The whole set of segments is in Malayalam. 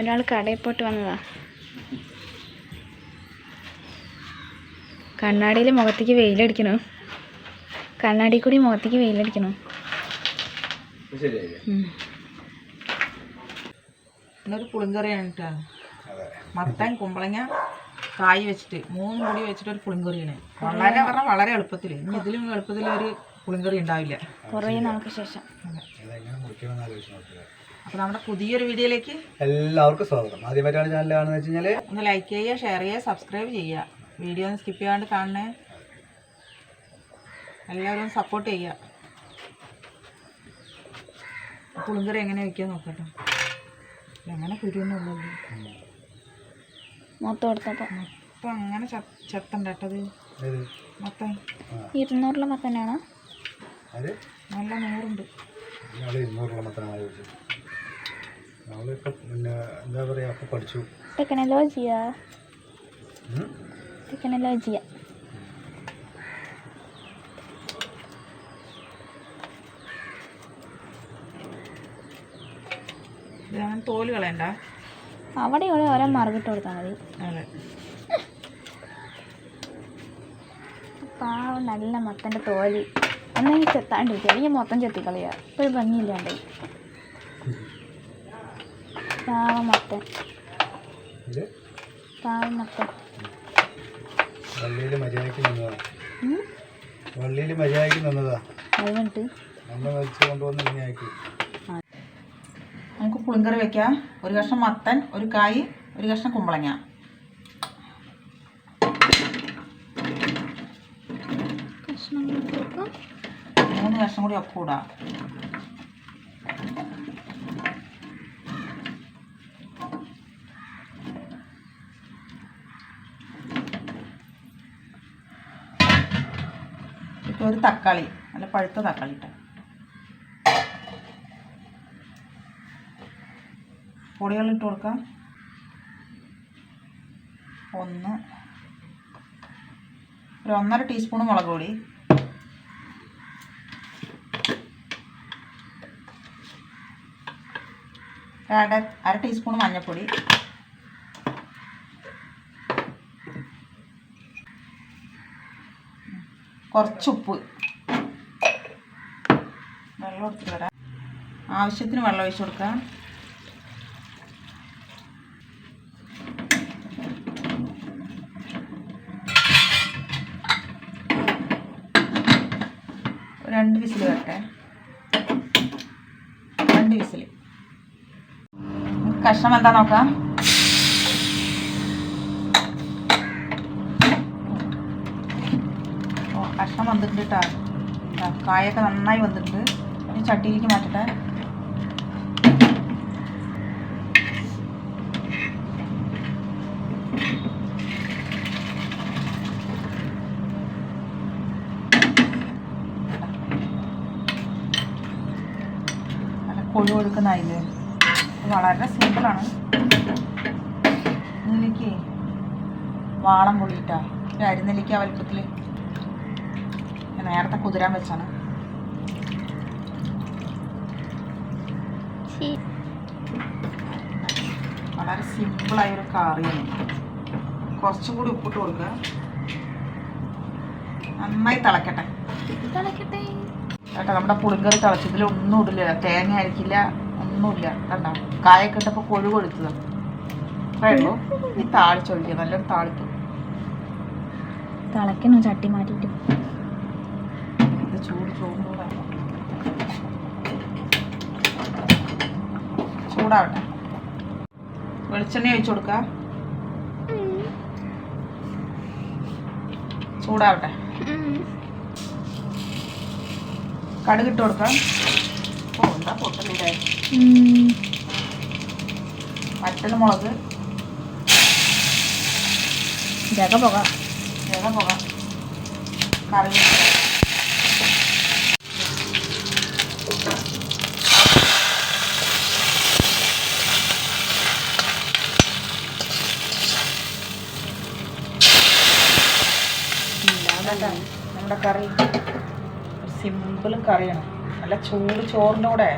ഒരാൾ കടയിൽ പോയിട്ട് വന്നതാ. കണ്ണാടിയിൽ മുഖത്തേക്ക് വെയിലടിക്കണു. കണ്ണാടി കൂടി മുഖത്തേക്ക് വെയിലടിക്കണു. ഇന്നൊരു പുളിങ്കറിയാണ് കേട്ടോ മത്തൻ കുമ്പളങ്ങ കായ് വെച്ചിട്ട് മൂന്ന് കൂടി വെച്ചിട്ട് ഒരു പുളിങ്കറിയാണ്. വളരെ പറഞ്ഞാൽ വളരെ എളുപ്പത്തിൽ ഇനി ഇതിലും എളുപ്പത്തിൽ ഒരു പുളിങ്കറി ഉണ്ടാവില്ല. കുറേ നമുക്ക് ശേഷം. നമ്മുടെ പുതിയൊരു വീഡിയോയിലേക്ക് എല്ലാവർക്കും സ്വാഗതം. ആദ്യമായിട്ടാണ് ചാനൽ കാണുന്നത് വെച്ച് കഴിഞ്ഞാൽ ഒന്ന് ലൈക്ക് ചെയ്യുക ഷെയർ ചെയ്യുക സബ്സ്ക്രൈബ് ചെയ്യുക. വീഡിയോ ഒന്ന് സ്കിപ്പ് ചെയ്യാണ്ട് കാണണേ. എല്ലാവരും സപ്പോർട്ട് ചെയ്യുക. പുളിങ്കറി എങ്ങനെ വയ്ക്കാൻ നോക്കട്ടെ. എങ്ങനെ കുരുന്നുള്ളൂ മൊത്തം കൊടുത്തപ്പോൾ മൊത്തം അങ്ങനെ ചെത്തണ്ട കേട്ടത് മൊത്തം. ഇരുന്നൂറിലെ മത്തനാണോ? നല്ല നൂറുണ്ട്. ഇരുന്നൂറിലെ മത്തനാണ് ചോദിച്ചത് നമ്മളിപ്പം പിന്നെ എന്താ പറയുക അപ്പം പഠിച്ചു. ടെക്നോളജിയ? ടെക്നോളജിയ. തോൽ കളയണ്ട. അവിടെ ഇവിടെ ഓരോ മറുകിട്ട് കൊടുത്താൽ മതി. പാവ പാവം നല്ല മത്തന്റെ തോൽ. ഒന്നെങ്കിൽ ചെത്താണ്ടിരിക്കുക അല്ലെങ്കിൽ മൊത്തം ചെത്തിക്കളയുക ഇപ്പൊ ഒരു ഭംഗിയില്ലാണ്ട്. പാവം മത്തൻ വള്ളിയിൽ മര്യാദയ്ക്ക് നിന്നതാ? വള്ളിയിൽ മര്യാദയ്ക്ക് നിന്നതാ? അതുകൊണ്ട് നമ്മൾ വലിച്ചു കൊണ്ടുവന്ന് ഇങ്ങനെ ആക്കി നമുക്ക് പുളിങ്കറി വെക്കാം. ഒരു കഷ്ണം മത്തൻ ഒരു കായ് ഒരു കഷ്ണം കുമ്പളങ്ങ. മൂന്ന് കഷ്ണം കൂടി ഒപ്പം ഇടാം. ഒരു തക്കാളി നല്ല പഴുത്ത തക്കാളി ഇട്ട്. പൊടികളിട്ട് കൊടുക്കാം. ഒന്ന് ഒരു ഒന്നര ടീസ്പൂൺ മുളക് പൊടി. അര അര ടീസ്പൂൺ മഞ്ഞൾപ്പൊടി കുറച്ച് ഉപ്പ് വെള്ളം എടുത്തിട്ട് വരാം. ആവശ്യത്തിന് വെള്ളം ഒഴിച്ചു കൊടുക്കാം. രണ്ട് വിസിൽ വരട്ടെ. രണ്ട് വിസിൽ കഷ്ണം എന്താ നോക്കാം? കഷ്ണം വന്നിട്ടുണ്ട് കേട്ടോ കായൊക്കെ നന്നായി വന്നിട്ടുണ്ട്. ഇനി ചട്ടിയിലേക്ക് മാറ്റട്ടെ. കൊഴു കൊടുക്കുന്ന ഇത് വളരെ സിമ്പിളാണ് ഇതിലേക്ക് വാളം പൊളിയിട്ടാ ഒരു അരിനെല്ലിക്ക വലുപ്പത്തിൽ നേരത്തെ കുതിരാൻ വെച്ചാണ്. വളരെ സിമ്പിളായ ഒരു കറിയാണ് കുറച്ചും കൂടി ഉപ്പിട്ട് കൊടുക്കുക നന്നായി തിളക്കട്ടെ. തിളക്കട്ടെ. കേട്ടോ നമ്മുടെ പുളിങ്കറി തിളച്ചതിൽ ഒന്നും ഇടില്ല. തേങ്ങ ആയിരിക്കില്ല ഒന്നുമില്ല കണ്ടോ? കായൊക്കെ ഇട്ടപ്പോൾ കൊഴു കൊടുത്തത് അത്രേ ഉള്ളൂ. ഈ താളിച്ചൊഴിക്കുക നല്ലൊരു താളിപ്പ്. തിളയ്ക്കുന്നു ചട്ടി മാറ്റിയിട്ട്. ചൂട് ചൂടൂടെ ചൂടാവട്ടെ. വെളിച്ചെണ്ണ ഒഴിച്ചു കൊടുക്ക. ചൂടാവട്ടെ. കടുക് ഇട്ട് കൊടുക്കാം. ഓ എന്താ മുളക്. ജഗ പോകാം. ജഗ പോകാം. നമ്മുടെ കറി. സിമ്പിൾ കറിയാണ്. നല്ല ചൂട് ചോറിനോടെ.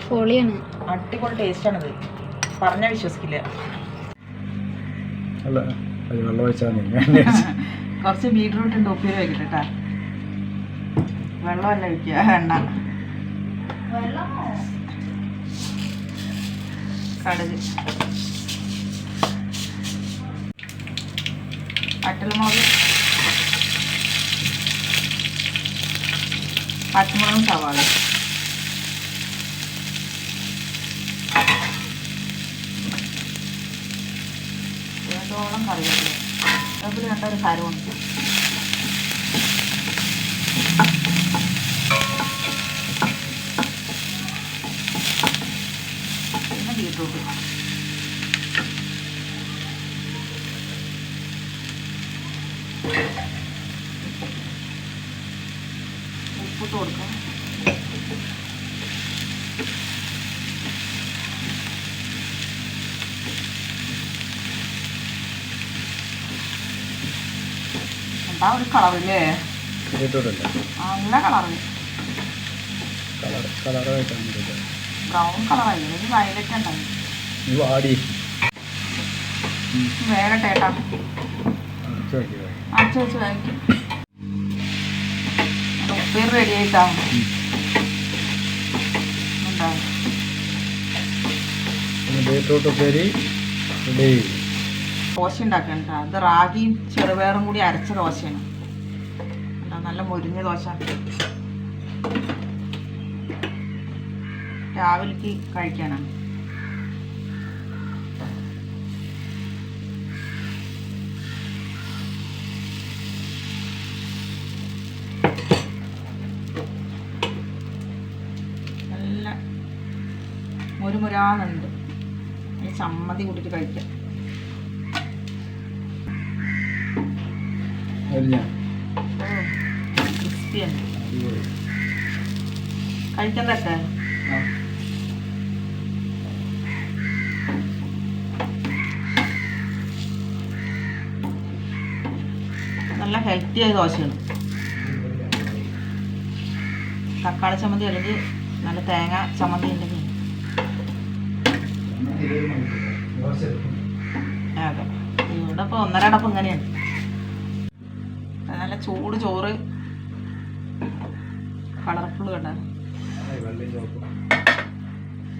കൂടെ പൊളിയാണ്. അടിപൊളി ടേസ്റ്റാണിത് പറഞ്ഞാൽ വിശ്വസിക്കില്ല. അല്ല വെള്ളം. കുറച്ച് ബീട്രൂട്ട് ഉണ്ട് ഉപ്പേരി വയ്ക്കട്ടെ കേട്ടാ വെള്ളമല്ല വയ്ക്കുക എണ്ണ കടുക്. വറ്റൽമുളക് പച്ചമുളകും സവാള. വേണ്ടോളം കറിവേപ്പില. കറിവേപ്പില ഒരു കരമുണ്ട് പിന്നെ ബീട്രൂട്ട് എന്താ ഒരു കളറില്ലേ നല്ല കളറ് ബ്രൗൺ കളറായി എനിക്ക് വയലറ്റ് ഉണ്ടായി വേഗട്ടെ ഏട്ടാ അടച്ചു വെച്ച് കഴിക്കും ഉപ്പേർ റെഡി ആയിട്ടാ. ഉണ്ടാവും ബീറ്റ്റൂട്ട് ഉപ്പേരി റെഡി ദോശ ഉണ്ടാക്കണം കേട്ടോ അത് റാഗിയും ചെറുപയറും കൂടി അരച്ച ദോശയാണ്. നല്ല മുരിഞ്ഞ ദോശ. രാവിലേക്ക് കഴിക്കാനാണ്. നല്ല മുരുമുരാന്നുണ്ട്. ചമ്മന്തി കൂട്ടിയിട്ട് കഴിക്കാം. അരിഞ്ഞ ക്രിസ്പിയാണ് അടിപൊളി കഴിക്കാൻ തട്ടെ നല്ല ഹെൽത്തി ആയ ദോശയാണ്. തക്കാളി ചമ്മന്തി അല്ലെങ്കിൽ നല്ല തേങ്ങ ചമ്മന്തി ഉണ്ടെങ്കിൽ. അതെ. ഇവിടെ ഇപ്പോൾ ഒന്നര അടപ്പ് ഇങ്ങനെയാണ്. ചൂട് ചോറ്. കളർഫുൾ കണ്ട. വെള്ളയും ചോപ്പ്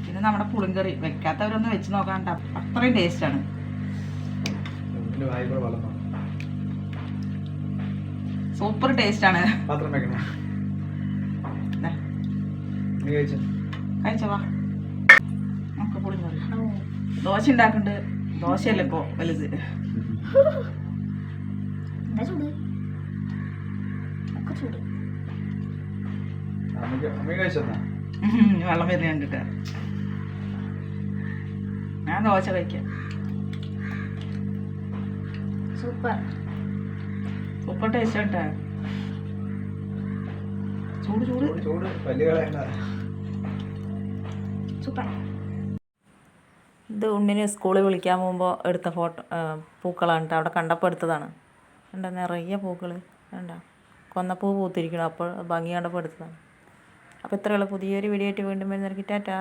പിന്നെ നമ്മുടെ പുളിങ്കറി വെക്കാത്തവരൊന്നും വെച്ച് നോക്കാണ്ട അത്രയും ടേസ്റ്റാണ് സൂപ്പർ ടേസ്റ്റാണ് ആണ്. വെക്കണേ. നീ കഴിച്ചു? കഴിച്ച വാ. നമുക്ക് പുളിങ്കറി ദോശ ഉണ്ടാക്കുന്നുണ്ട് ദോശയല്ലേ ഇപ്പോ വലുത്. എന്താ ചൂട്? ചൂട് വെള്ളം വരുന്ന കണ്ടിട്ട്. ഞാൻ ദോശ കഴിക്കാം. സൂപ്പർ. സൂപ്പർ ടേസ്റ്റ് കേട്ടാ. ചൂട് ചൂട്. ചൂട് സൂപ്പർ. ഇത് ഉണ്ണിനെ സ്കൂളിൽ വിളിക്കാൻ പോകുമ്പോൾ എടുത്ത ഫോട്ടോ പൂക്കളാണ് കേട്ടോ. അവിടെ കണ്ടപ്പോൾ എടുത്തതാണ്. കണ്ട നിറയെ പൂക്കൾ കണ്ട? കൊന്നപ്പൂ പൂത്തിരിക്കണം. അപ്പോൾ ഭംഗി കണ്ടപ്പോൾ എടുത്തതാണ്. അപ്പോൾ ഇത്രയുള്ള പുതിയൊരു വീഡിയോ ആയിട്ട് വീണ്ടും വരുന്നവർക്ക് ടാറ്റാ.